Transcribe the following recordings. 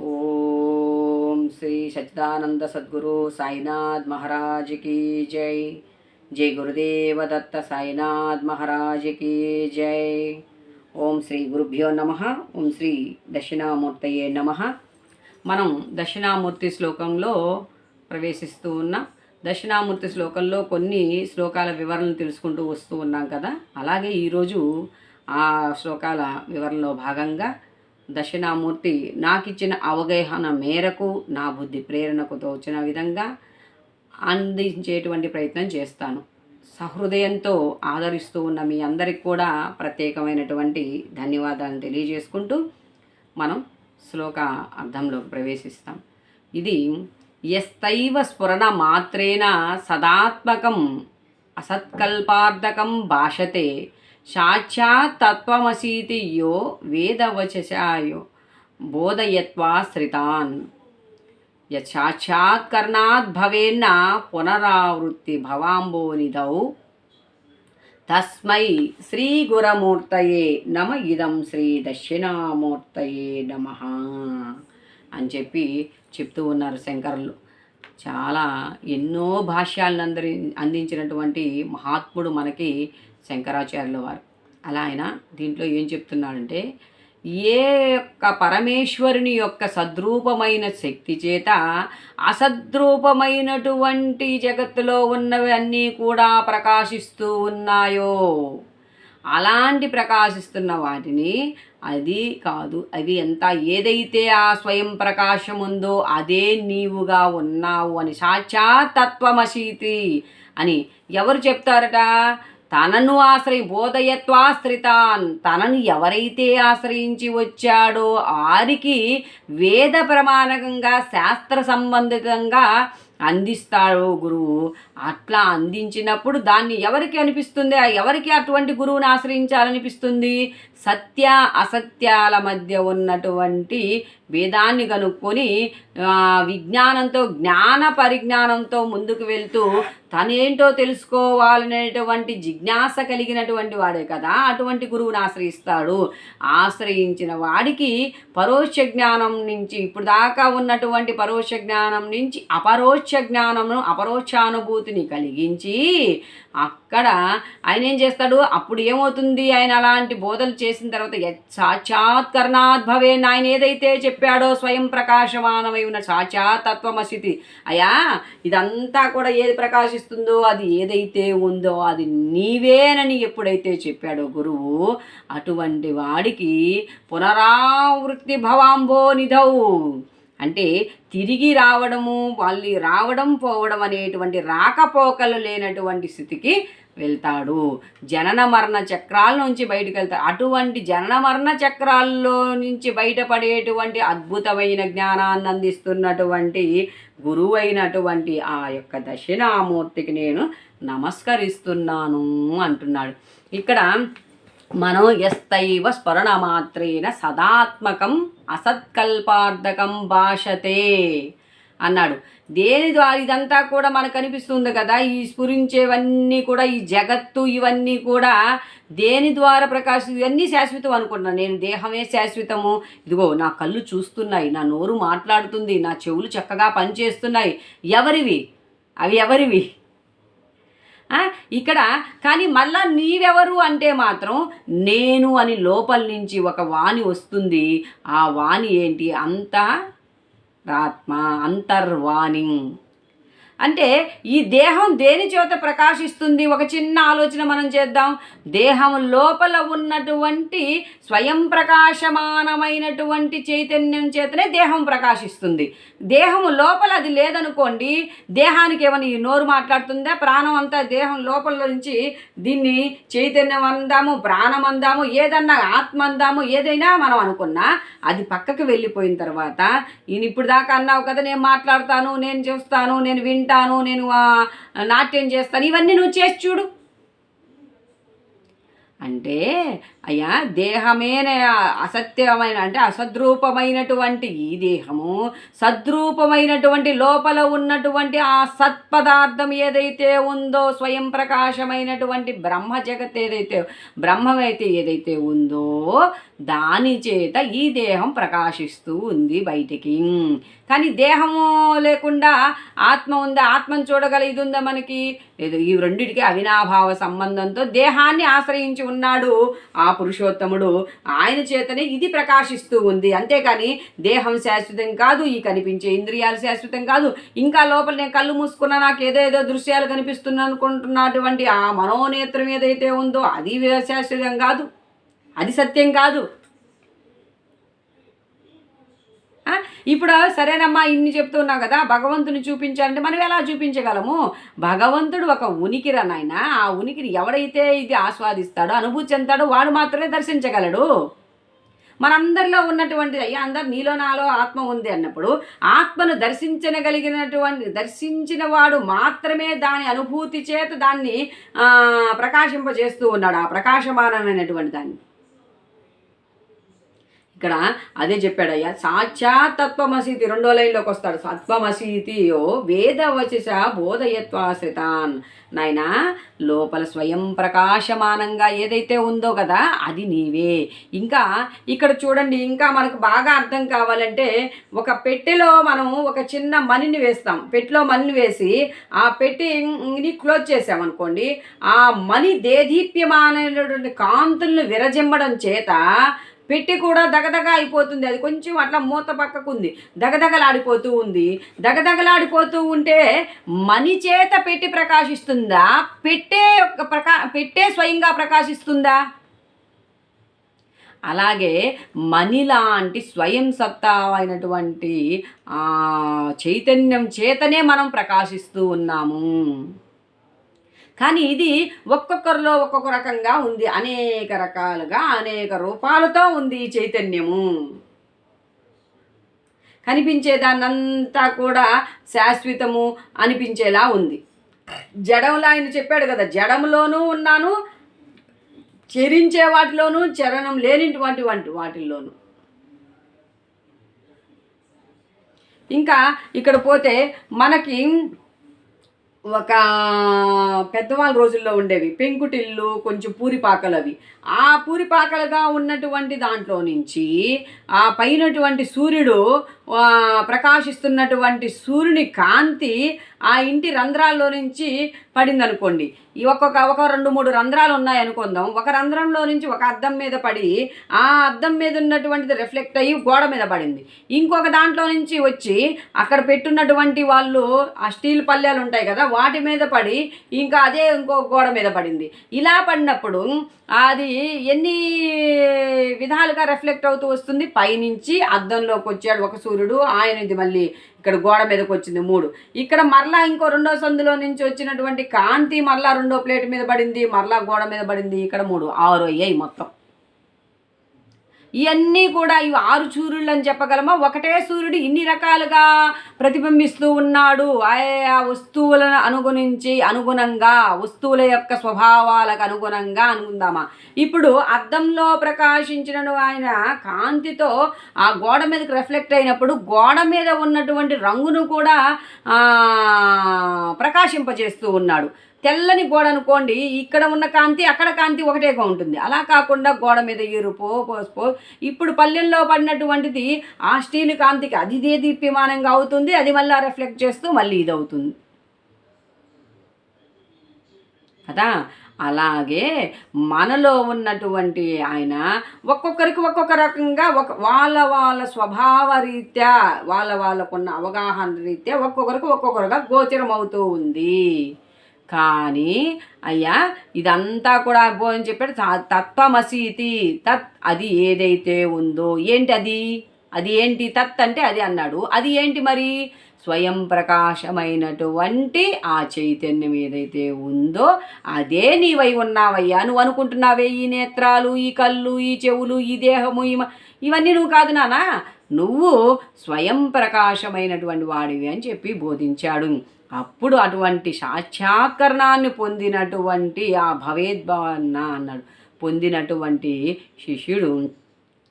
ఓం శ్రీ సచ్చిదానంద సద్గురు సాయినాథ్ మహారాజ్ కీ జై. జై గురుదేవ దత్త సాయినాథ్ మహారాజ్ కీ జై. ఓం శ్రీ గురుభ్యో నమ. ఓం శ్రీ దక్షిణామూర్తయే నమ. మనం దక్షిణామూర్తి శ్లోకంలో ప్రవేశిస్తూ ఉన్నాం. దక్షిణామూర్తి శ్లోకంలో కొన్ని శ్లోకాల వివరణలు తెలుసుకుంటూ వస్తూ ఉన్నాం కదా. అలాగే ఈరోజు ఆ శ్లోకాల వివరణలో భాగంగా దక్షిణామూర్తి నాకిచ్చిన అవగాహన మేరకు నా బుద్ధి ప్రేరణకు తోచిన విధంగా అందించేటువంటి ప్రయత్నం చేస్తాను. సహృదయంతో ఆదరిస్తూ ఉన్న మీ అందరికి కూడా ప్రత్యేకమైనటువంటి ధన్యవాదాలను తెలియజేసుకుంటూ మనం శ్లోక అర్థంలోకి ప్రవేశిస్తాం. ఇది ఎస్తైవ స్ఫురణ మాత్రేన సదాత్మకం అసత్కల్పార్థకం భాషతే సాక్షాత్ తత్వమసీతి యో వేదవచసాయో బోధయత్వాశ్రితాన్ శ్రితాన్ భవేన్న పునరావృత్తి భవాంబోనిధౌ తస్మై శ్రీ గురమూర్తయే నమ ఇదం శ్రీ దక్షిణామూర్తయే నమ అని చెప్పి చెప్తూ ఉన్నారు శంకరులు. చాలా ఎన్నో భాష్యాలను అందరి అందించినటువంటి మహాత్ముడు మనకి శంకరాచార్యుల వారు. అలా ఆయన దీంట్లో ఏం చెప్తున్నాడంటే ఏ యొక్క పరమేశ్వరుని యొక్క సద్రూపమైన శక్తి చేత అసద్రూపమైనటువంటి జగత్తులో ఉన్నవి అన్నీ కూడా ప్రకాశిస్తూ ఉన్నాయో? అలాంటి ప్రకాశిస్తున్న వాటిని అది కాదు అది ఎంత ఏదైతే ఆ స్వయం ప్రకాశం ఉందో అదే నీవుగా ఉన్నావు అని సాక్షాత్ అని ఎవరు చెప్తారట? తనను ఆశ్రయి బోధయత్వాశ్రితాన్ తనను ఎవరైతే ఆశ్రయించి వచ్చాడో వారికి వేద ప్రమాణకంగా శాస్త్ర సంబంధితంగా అందిస్తాడు గురువు. అట్లా అందించినప్పుడు దాన్ని ఎవరికి అనిపిస్తుంది? ఎవరికి అటువంటి గురువుని ఆశ్రయించాలనిపిస్తుంది? సత్య అసత్యాల మధ్య ఉన్నటువంటి వేదాన్ని కనుక్కొని విజ్ఞానంతో జ్ఞాన పరిజ్ఞానంతో ముందుకు వెళ్తూ తనేంటో తెలుసుకోవాలనేటువంటి జిజ్ఞాస కలిగినటువంటి వాడే కదా అటువంటి గురువుని ఆశ్రయిస్తాడు. ఆశ్రయించిన వాడికి పరోక్ష జ్ఞానం నుంచి ఇప్పుడు దాకా ఉన్నటువంటి పరోక్ష జ్ఞానం నుంచి అపరోక్ష జ్ఞానమును అపరోక్షానుభూతిని కలిగించి అక్కడ ఆయన ఏం చేస్తాడు? అప్పుడు ఏమవుతుంది? ఆయన అలాంటి బోధలు చేసిన తర్వాత సాక్షాత్కరణాద్భవే ఆయన ఏదైతే చెప్పాడో స్వయం ప్రకాశమానమై ఉన్న సాక్షాతత్వమసితి అయా ఇదంతా కూడా ఏది ప్రకాశిస్తుందో అది ఏదైతే ఉందో అది నీవేనని ఎప్పుడైతే చెప్పాడో గురువు అటువంటి వాడికి పునరావృత్తి భవాంబో నిధౌ. అంటే తిరిగి రావడము వాళ్ళు రావడం పోవడం అనేటువంటి రాకపోకలు లేనటువంటి స్థితికి వెళ్తాడు. జనన మరణ చక్రాల నుంచి బయటకు వెళ్తాడు. అటువంటి జనన మరణ చక్రాల్లో నుంచి బయటపడేటువంటి అద్భుతమైన జ్ఞానాన్ని అందిస్తున్నటువంటి గురువు అయినటువంటి ఆ యొక్క దక్షిణామూర్తికి నేను నమస్కరిస్తున్నాను అంటున్నాడు. ఇక్కడ మనం ఎస్తైవ స్మరణమాత్రేన సదాత్మకం అసత్కల్పార్థకం భాషతే అన్నాడు. దేని ద్వారా ఇదంతా కూడా మనకు అనిపిస్తుంది కదా? ఈ స్ఫురించేవన్నీ కూడా ఈ జగత్తు ఇవన్నీ కూడా దేని ద్వారా ప్రకాశం ఇవన్నీ శాశ్వతం అనుకుంటున్నాను నేను దేహమే శాశ్వతము. ఇదిగో నా కళ్ళు చూస్తున్నాయి నా నోరు మాట్లాడుతుంది నా చెవులు చక్కగా పనిచేస్తున్నాయి. ఎవరివి? అవి ఎవరివి? ఇక్కడ కానీ మళ్ళా నీవెవరు అంటే మాత్రం నేను అని లోపల నుంచి ఒక వాణి వస్తుంది. ఆ వాణి ఏంటి? అంతా ఆత్మ అంతర్వాణి. అంటే ఈ దేహం దేని చేత ప్రకాశిస్తుంది? ఒక చిన్న ఆలోచన మనం చేద్దాం. దేహం లోపల ఉన్నటువంటి స్వయం ప్రకాశమానమైనటువంటి చైతన్యం చేతనే దేహం ప్రకాశిస్తుంది. దేహం లోపల అది లేదనుకోండి దేహానికి ఏమైనా ఈ నోరు మాట్లాడుతుందా? ప్రాణం అంతా దేహం లోపల నుంచి దీన్ని చైతన్యం అందాము ప్రాణం అందాము ఏదన్నా ఆత్మ అందాము ఏదైనా మనం అనుకున్నా అది పక్కకు వెళ్ళిపోయిన తర్వాత ఇప్పుడు దాకా అన్నావు కదా నేను మాట్లాడతాను నేను చూస్తాను నేను వింటాను తింటాను నేను నాట్యం చేస్తాను ఇవన్నీ నువ్వు చేసి చూడు. అంటే అయ్యా దేహమే అసత్యమైన అంటే అసద్రూపమైనటువంటి ఈ దేహము సద్రూపమైనటువంటి లోపల ఉన్నటువంటి ఆ సత్పదార్థం ఏదైతే ఉందో స్వయం ప్రకాశమైనటువంటి బ్రహ్మ జగత్ ఏదైతే బ్రహ్మమైతే ఏదైతే ఉందో దాని చేత ఈ దేహం ప్రకాశిస్తూ ఉంది బయటికి. కానీ దేహము లేకుండా ఆత్మ ఉందా? ఆత్మను చూడగల ఇది ఉందా మనకి? లేదు ఈ రెండిటికి అవినాభావ సంబంధంతో దేహాన్ని ఆశ్రయించి ఉన్నాడు. ఆ పురుషోత్తముడు ఆయన చేతనే ఇది ప్రకాశిస్తూ ఉంది. అంతేకాని దేహం శాశ్వతం కాదు ఈ కనిపించే ఇంద్రియాలు శాశ్వతం కాదు. ఇంకా లోపల నేను కళ్ళు మూసుకున్న నాకు ఏదేదో దృశ్యాలు కనిపిస్తున్నా అనుకుంటున్నటువంటి ఆ మనోనేత్రం ఏదైతే ఉందో అది శాశ్వతం కాదు. అది సత్యం కాదు ఆ, ఇప్పుడు సరేనమ్మా ఇన్ని చెప్తున్నావు కదా భగవంతుని చూపించాలంటే మనం ఎలా చూపించగలము? భగవంతుడు ఒక ఉనికిరా నాయన. ఆ ఉనికిని ఎవడైతే ఇది ఆస్వాదిస్తాడో అనుభూతి చెందాడో వాడు మాత్రమే దర్శించగలడు. మనందరిలో ఉన్నటువంటి అయ్యా అందరు నీలో నాలో ఆత్మ ఉంది అన్నప్పుడు ఆత్మను దర్శించగలిగినటువంటి దర్శించిన వాడు మాత్రమే దాని అనుభూతి చేత దాన్ని ప్రకాశింపజేస్తూ ఉన్నాడు. ఆ ప్రకాశమానమైనటువంటి దాన్ని. ఇక్కడ అదే చెప్పాడయ్యా సాక్షాతత్వమసీతి రెండో లైన్లోకి వస్తాడు. సత్వమసీతియో వేదవచస బోధయత్వాశ్రితాన్. నాయనా లోపల స్వయం ప్రకాశమానంగా ఏదైతే ఉందో కదా అది నీవే. ఇంకా ఇక్కడ చూడండి ఇంకా మనకు బాగా అర్థం కావాలంటే ఒక పెట్టెలో మనం ఒక చిన్న మణిని వేస్తాం. పెట్టెలో మణిని వేసి ఆ పెట్టిని క్లోజ్ చేసామనుకోండి ఆ మణి దేదీప్యమానమైనటువంటి కాంతులను విరజిమ్మడం చేత పెట్టి కూడా దగదగ అయిపోతుంది. అది కొంచెం అట్లా మూత పక్కకు ఉంది దగదగలాడిపోతూ ఉంది. దగదగలాడిపోతూ ఉంటే మణి చేత పెట్టి ప్రకాశిస్తుందా? పెట్టే ప్రకా పెట్టే స్వయంగా ప్రకాశిస్తుందా? అలాగే మణి లాంటి స్వయం సత్తా అయినటువంటి చైతన్యం చేతనే మనం ప్రకాశిస్తూ ఉన్నాము. కానీ ఇది ఒక్కొక్కరిలో ఒక్కొక్క రకంగా ఉంది. అనేక రకాలుగా అనేక రూపాలతో ఉంది ఈ చైతన్యము. కనిపించేదాన్నంతా కూడా శాశ్వతము అనిపించేలా ఉంది. జడంలో ఆయన చెప్పాడు కదా జడంలోనూ ఉన్నాను చరించే వాటిలోనూ చరణం లేనిటువంటి వంటి వాటిల్లోనూ. ఇంకా ఇక్కడ పోతే మనకి ఒక పెద్దవాళ్ళ రోజుల్లో ఉండేవి. పెంకుటిల్లు కొంచెం పూరిపాకలు అవి. ఆ పూరిపాకలుగా ఉన్నటువంటి దాంట్లో నుంచి ఆ పైనటువంటి సూర్యుడు ప్రకాశిస్తున్నటువంటి సూర్యుని కాంతి ఆ ఇంటి రంధ్రాల్లో నుంచి పడిందనుకోండి. ఈ ఒక్కొక్క ఒక రెండు మూడు రంధ్రాలు ఉన్నాయి అనుకుందాం. ఒక రంధ్రంలో నుంచి ఒక అద్దం మీద పడి ఆ అద్దం మీద ఉన్నటువంటిది రిఫ్లెక్ట్ అయ్యి గోడ మీద పడింది. ఇంకొక దాంట్లో నుంచి వచ్చి అక్కడ పెట్టున్నటువంటి వాళ్ళు ఆ స్టీల్ పల్లెలు ఉంటాయి కదా వాటి మీద పడి ఇంకా అదే ఇంకో గోడ మీద పడింది. ఇలా పడినప్పుడు అది ఎన్ని విధాలుగా రిఫ్లెక్ట్ అవుతూ వస్తుంది? పైనుంచి అద్దంలోకి వచ్చాడు ఒక సూర్యుడు. ఆయన నుంచి మళ్ళీ ఇక్కడ గోడ మీదకి వచ్చింది మూడు. ఇక్కడ మరలా ఇంకో రెండో సందులో నుంచి వచ్చినటువంటి కాంతి మరలా రెండో ప్లేట్ మీద పడింది మరలా గోడ మీద పడింది ఇక్కడ మూడు. ఆరు అయ్యాయి మొత్తం. ఇవన్నీ కూడా ఇవి ఆరు సూర్యులు అని చెప్పగలమా? ఒకటే సూర్యుడు ఇన్ని రకాలుగా ప్రతిబింబిస్తూ ఉన్నాడు. ఆయా వస్తువులను అనుగుణించి అనుగుణంగా వస్తువుల యొక్క స్వభావాలకు అనుగుణంగా అనుకుందామా? ఇప్పుడు అద్దంలో ప్రకాశించిన ఆయన కాంతితో ఆ గోడ మీదకి రిఫ్లెక్ట్ అయినప్పుడు గోడ మీద ఉన్నటువంటి రంగును కూడా ప్రకాశింపజేస్తూ ఉన్నాడు. తెల్లని గోడ అనుకోండి ఇక్కడ ఉన్న కాంతి అక్కడ కాంతి ఒకటేగా ఉంటుంది. అలా కాకుండా గోడ మీద ఎరుపో పసుపో ఇప్పుడు పల్లెల్లో పడినటువంటిది ఆ స్టీల్ కాంతికి అది దీప్యమానంగా అవుతుంది అది మళ్ళీ రిఫ్లెక్ట్ చేస్తూ మళ్ళీ ఇది అవుతుంది కదా? అలాగే మనలో ఉన్నటువంటి ఆయన ఒక్కొక్కరికి ఒక్కొక్క రకంగా ఒక వాళ్ళ వాళ్ళ స్వభావ రీత్యా వాళ్ళ వాళ్ళకున్న అవగాహన రీత్యా ఒక్కొక్కరికి ఒక్కొక్కరుగా గోచరం అవుతూ ఉంది. కానీ అయ్యా ఇదంతా కూడా అని చెప్పాడు. తత్వమసీతి తత్ అది ఏదైతే ఉందో ఏంటి అది అది ఏంటి తత్ అంటే అది అన్నాడు. అది ఏంటి మరి? స్వయం ప్రకాశమైనటువంటి ఆ చైతన్యం ఏదైతే ఉందో అదే నీవై ఉన్నావయ్యా. నువ్వు అనుకుంటున్నావే ఈ నేత్రాలు ఈ కళ్ళు ఈ చెవులు ఈ దేహము ఈ మ- ఇవన్నీ నువ్వు కాదు నానా. నువ్వు స్వయం ప్రకాశమైనటువంటి వాడివి అని చెప్పి బోధించాడు. అప్పుడు అటువంటి సాక్షాత్కరణాన్ని పొందినటువంటి ఆ భవేద్భావన్న అన్నాడు. పొందినటువంటి శిష్యుడు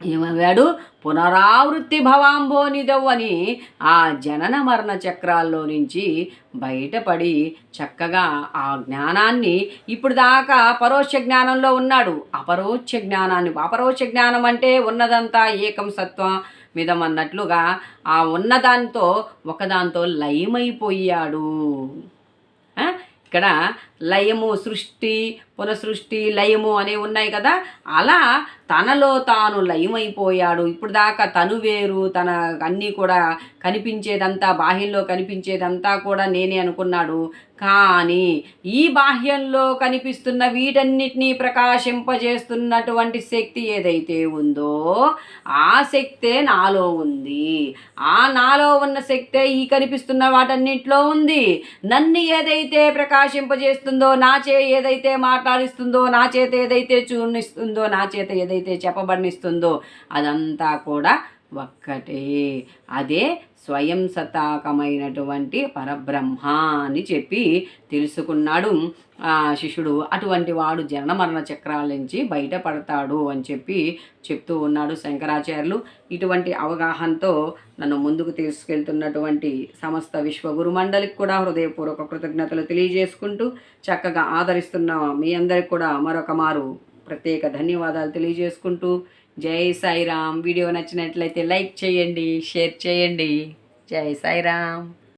ఏమయ్యాడు పునరావృత్తి భవాంబోనిదవ్ అని ఆ జనన మరణ చక్రాల్లో నుంచి బయటపడి చక్కగా ఆ జ్ఞానాన్ని ఇప్పుడు దాకా పరోక్ష జ్ఞానంలో ఉన్నాడు. అపరోక్ష జ్ఞానాన్ని అపరోక్ష జ్ఞానం అంటే ఉన్నదంతా ఏకం సత్వం మిదం అన్నట్లుగా ఆ ఉన్నదాంతో ఒకదాంతో లయమైపోయాడు. ఇక్కడ లయము సృష్టి పునఃసృష్టి లయము అనేవి ఉన్నాయి కదా. అలా తనలో తాను లయమైపోయాడు. ఇప్పుడు దాకా తను వేరు తన అన్నీ కూడా కనిపించేదంతా బాహ్యంలో కనిపించేదంతా కూడా నేనే అనుకున్నాడు. కానీ ఈ బాహ్యంలో కనిపిస్తున్న వీటన్నిటినీ ప్రకాశింపజేస్తున్నటువంటి శక్తి ఏదైతే ఉందో ఆ శక్తే నాలో ఉంది. ఆ నాలో ఉన్న శక్తే ఈ కనిపిస్తున్న వాటన్నింటిలో ఉంది. నన్ను ఏదైతే ప్రకాశింపజేస్తుంది నా చే ఏదైతే మాట్లాడిస్తుందో నా చేత ఏదైతే చూనిస్తుందో నా చేత ఏదైతే చెప్పబడినిస్తుందో అదంతా కూడా ఒక్కటే. అదే స్వయం సతాకమైనటువంటి పరబ్రహ్మ అని చెప్పి తెలుసుకున్నాడు. ఆ శిష్యుడు అటువంటి వాడు జనన మరణ చక్రాల నుంచి బయటపడతాడు అని చెప్పి చెప్తూ ఉన్నాడు శంకరాచార్యులు. ఇటువంటి అవగాహనతో నన్ను ముందుకు తీసుకెళ్తున్నటువంటి సమస్త విశ్వగురు మండలికి కూడా హృదయపూర్వక కృతజ్ఞతలు తెలియజేసుకుంటూ చక్కగా ఆదరిస్తున్న మీ అందరికి కూడా మరొక మారు ప్రత్యేక ధన్యవాదాలు తెలియజేసుకుంటూ జై సాయిరామ్. వీడియో నచ్చినట్లయితే లైక్ చేయండి షేర్ చేయండి. జై సాయిరామ్.